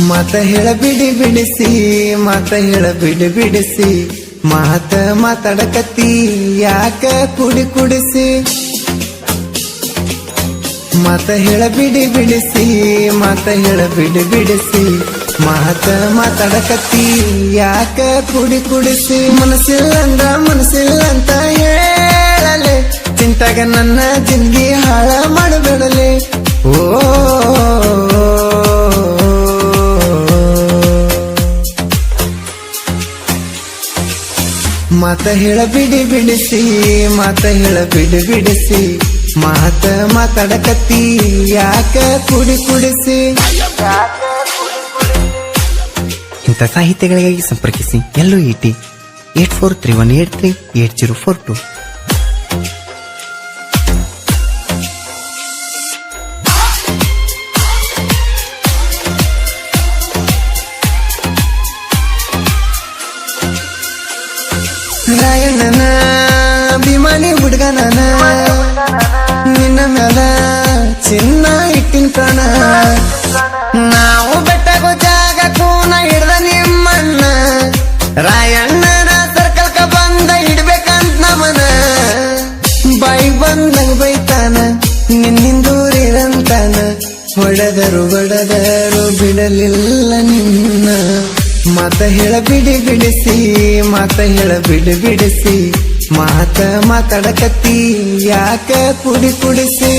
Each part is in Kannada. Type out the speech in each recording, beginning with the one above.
ಮಾತ ಹೇಳ ಬಿಡಿ ಬಿಡಿಸಿ, ಮಾತ ಹೇಳ ಬಿಡಿ ಬಿಡಿಸಿ, ಮಾತ ಮಾತಾಡಕತ್ತಿ, ಯಾಕ ಕುಡಿ ಕುಡಿಸಿ? ಮಾತ ಹೇಳ ಬಿಡಿ ಬಿಡಿಸಿ, ಮಾತ ಹೇಳ ಬಿಡಿ ಬಿಡಿಸಿ, ಮಾತ ಮಾತಾಡಕತ್ತಿ, ಯಾಕ ಕುಡಿ ಕುಡಿಸಿ? ಮನಸ್ಸಿಲ್ಲಂದ ಮನಸ್ಸಿಲ್ಲಂತ ಹೇಳಲೆ ಚಿಂತಾಗ ನನ್ನ ಜಿಂದಗಿ ಹಾಳ ಮಾಡಬೇಡಲೆ. ಓ ಮಾತ ಹೇಳ ಬಿಡಿ ಬಿಡಿಸಿ, ಮಾತ ಹೇಳ ಬಿಡಿ ಬಿಡಿಸಿ, ಮಾತ ಮಾತಾಡಕತ್ತಿ, ಯಾಕ ಕುಡಿ ಕುಡಿಸಿ? ಇಂಥ ಸಾಹಿತ್ಯಗಳಿಗಾಗಿ ಸಂಪರ್ಕಿಸಿ, ಎಲ್ಲೂ ಇಟಿ eight four three one eight three eight zero four two ರಾಯಣ್ಣನ ಅಭಿಮಾನಿ ಹುಡುಗನನ, ನಿನ್ನ ಮ್ಯಾಲ ಚಿನ್ನ ಇಟ್ಟಿನ ಪ್ರಾಣ. ನಾವು ಬೆಟ್ಟಗೋ ಜಾಗ ಕೂನ ಹಿಡ್ದ ನಿಮ್ಮಣ್ಣ ರಾಯಣ್ಣನ ಸರ್ಕಲ್ಕ ಬಂದ ಇಡ್ಬೇಕಂತ ನಮನ. ಬಾಯಿ ಬಂದಂಗ ಬೈತಾನ, ನಿನ್ನಿಂದೂರಿರಂತಾನ. ಹೊಡೆದರು ಬಡದರು ಬಿಡಲಿಲ್ಲ ನಿನ್ನ. ಮಾತ ಹೇಳ ಬಿಡಿ ಬಿಡಿಸಿ, ಮಾತ ಹೇಳ ಬಿಡಿ ಬಿಡಿಸಿ, ಮಾತ ಮಾತಾಡಕತ್ತಿ, ಯಾಕ ಕುಡಿ ಕುಡಿಸಿ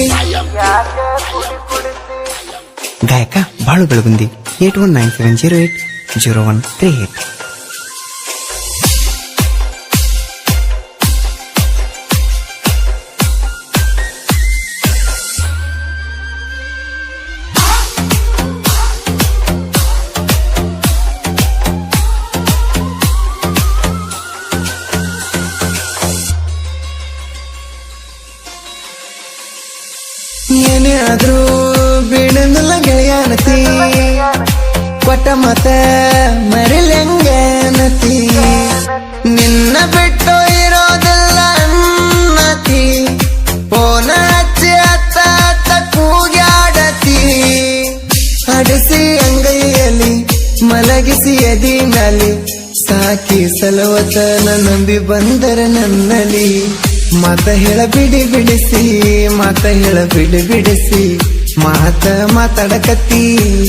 ಗಾಯಕ Balu Belagundi, eight one nine seven zero eight, zero one three eight. ಕೊಟ್ಟ ಮತ ಮರಿಲೆಂಗೇನತಿ ನಿನ್ನ ಬಿಟ್ಟು ಇರೋದಿಲ್ಲ ಅನ್ನತಿ ಫೋನ ಹಚ್ಚಿ ಅತ್ತ ಅತ್ತ ಕೂಗ್ಯಾಡತಿ ಅಡಿಸಿ ಅಂಗೈಯಲ್ಲಿ, ಮಲಗಿಸಿ ಎದಿ ಮ್ಯಾಲಿ ಸಾಕಿ ಸಲವತನ ನಂಬಿ ಬಂದರ ನನ್ನಲ್ಲಿ. ಮತ ಹೇಳ ಬಿಡಿ ಬಿಡಿಸಿ, ಮತ ಹೇಳ ಬಿಡಿ ಬಿಡಿಸಿ. ಮಾತ ಮಾತಾಡಕತ್ತಿ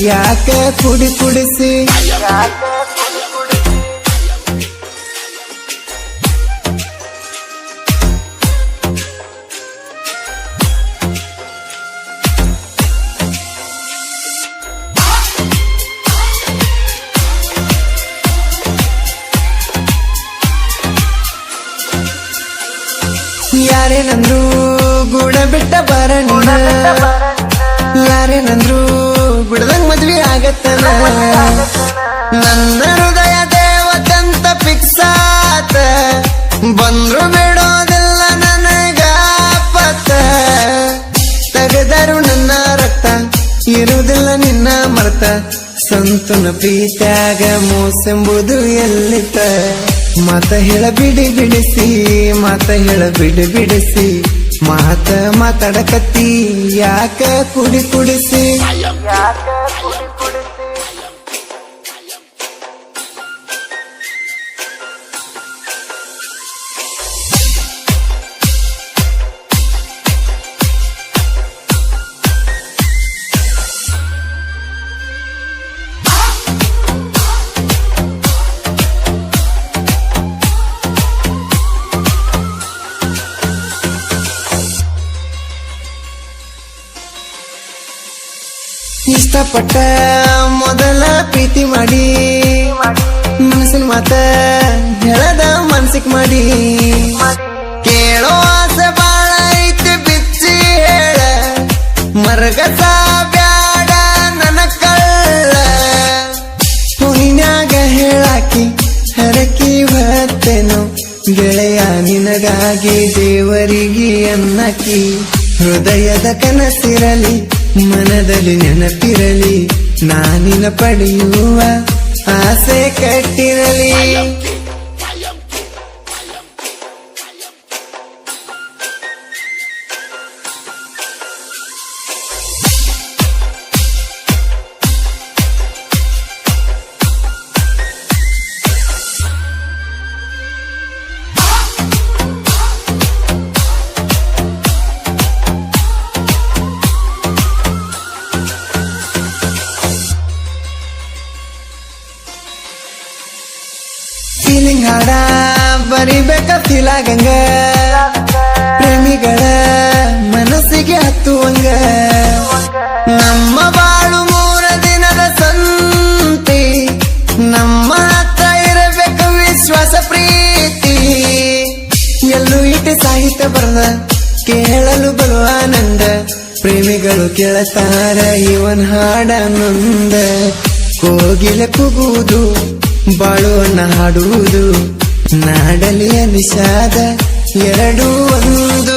ಯಾಕ ಕುಡಿ ಕುಡಿಸಿ? ಯಾರೇನಂದ್ರು ಗುಣ ಬಿಟ್ಟ ಬರ ಯಾರೇನಂದ್ರು ಬಿಡದಂಗ್ ಮದ್ವಿ ಆಗತ್ತನ ನನ್ನ ಹೃದಯ ದೇವತಂತ ಫಿಕ್ಸ್ ಆತ. ಬಂದ್ರು ಬಿಡೋದಿಲ್ಲ ನನಗ ತೆಗೆದರು ನನ್ನ ರಕ್ತ, ಇರುವುದಿಲ್ಲ ನಿನ್ನ ಮರ್ತ. ಸಂತನ ಪ್ರೀತ್ಯಾಗ ಮೋಸೆಂಬುದು ಎಲ್ಲಿತ ಮಾತ ಹೇಳ ಬಿಡಿ ಬಿಡಿಸಿ, ಮತ ಹೇಳ ಬಿಡಿ ಬಿಡಿಸಿ. ಮಾತ ಮಾತಾಡಕತ್ತಿ ಯಾಕ ಕುಡಿ ಕುಡಿಸಿ? ಇಷ್ಟಪಟ್ಟ ಮೊದಲ ಪ್ರೀತಿ ಮಾಡಿ. ಮನಸ್ಸಿನ ಮಾತ ಹೇಳದ ಮನ್ಸಿಗೆ ಮಾಡಿ. ಕೇಳೋ ಆಸೆ ಬಾಳ ಐತಿ, ಬಿಚ್ಚಿ ಹೇಳ. ಮರಗಸ ಬ್ಯಾಡ ನನ್ನ ಕಳ್ಳ. ಹುಯಿನ್ಯಾಗ ಹೇಳಾಕಿ, ಹರಕಿ ಬರ್ತೇನು ಗೆಳೆಯ ನಿನಗಾಗಿ ದೇವರಿಗೆ ಅನ್ನಕಿ, ಹೃದಯದ ಕನಸಿರಲಿ. ಮನದಲ್ಲಿ ನೆನಪಿರಲಿ ನಾನಿನ ಪಡೆಯುವ ಆಸೆ ಕಟ್ಟಿರಲಿ. ಹಾಡ ಬರಿಬೇಕ ಪ್ರೇಮಿಗಳ ಮನಸ್ಸಿಗೆ ಹತ್ತುವಂಗ. ನಮ್ಮ ಬಾಳು ಮೂರ ದಿನದ ಸಂತಿ. ನಮ್ಮ ಹತ್ರ ಇರಬೇಕು ವಿಶ್ವಾಸ ಪ್ರೀತಿ. ಎಲ್ಲೂ ಇಟ್ಟು ಸಾಹಿತ್ಯ ಬರದ, ಕೇಳಲು ಬರುವ ಆನಂದ. ಪ್ರೇಮಿಗಳು ಕೇಳತಾರ, ಇವನ್ ಹಾಡ ನೊಂದ. ಕೋಗಿಲೆ ಕೂಗುವುದು ಬಾಳುವನ್ನ ಹಾಡುವುದು ನಾಡಲಿಯ ನಿಷಾದ ಎರಡೂ ಒಂದು.